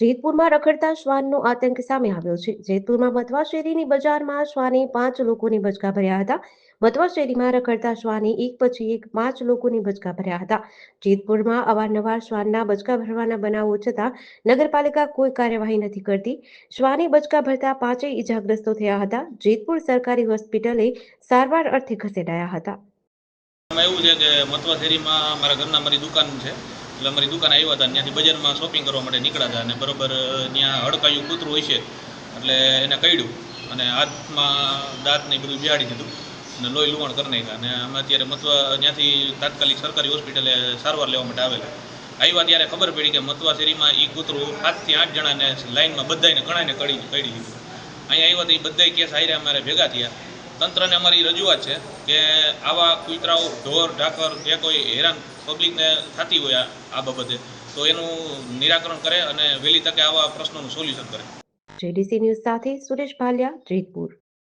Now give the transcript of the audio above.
જેતપુરમાં રખડતા શ્વાનનો આતંક સામે આવ્યો છે. જેતપુરમાં મથવા શેરીની બજારમાં શ્વાને પાંચ લોકોને બચકા ભર્યા હતા. મથવા શેરીમાં રખડતા શ્વાને એક પછી એક પાંચ લોકોને બચકા ભર્યા હતા. જેતપુરમાં અવારનવાર શ્વાનના બચકા ભરવાના બનાવો છતાં નગરપાલિકા કોઈ કાર્યવાહી નથી કરતી. શ્વાને બચકા ભરતા પાંચેય ઇજાગ્રસ્તો થયા હતા. જેતપુર સરકારી હોસ્પિટલે સારવાર અર્થે ખસેડાયા હતા. એવું છે કે મથવા શેરીમાં મારા ઘરના મારી દુકાન છે. એટલે અમારી દુકાન આવ્યા હતા, ત્યાંથી બજારમાં શોપિંગ કરવા માટે નીકળ્યા હતા અને બરોબર ત્યાં હડકાયું કૂતરું હોય છે, એટલે એને કડ્યું અને હાથમાં દાંત ને એ બધું બિહાડી દીધું અને લોહી લુવણ કરી નાખ્યા અને અમે અત્યારે મથવા, ત્યાંથી તાત્કાલિક સરકારી હોસ્પિટલે સારવાર લેવા માટે આવેલા. આવ્યા ત્યારે ખબર પડી કે મથવા શેરીમાં એ કૂતરું સાતથી આઠ જણાને લાઇનમાં બધાને ઘણાને કડી કડી દીધું. અહીંયા આવ્યા તો એ બધાય કેસ હાર્યા અમારે ભેગા થયા. તંત્રને અમારી રજૂઆત છે કે આવા કૂતરાઓ ઢોર, ઢાકર જે કોઈ હેરાન પબ્લિકને થતી હોય આ- બાબતે, તો એનું નિરાકરણ કરે અને વહેલી તકે આવા પ્રશ્નોનું સોલ્યુશન કરે. જેડીસી ન્યૂઝ સાથે સુરેશ ભાલિયા, જેતપુર.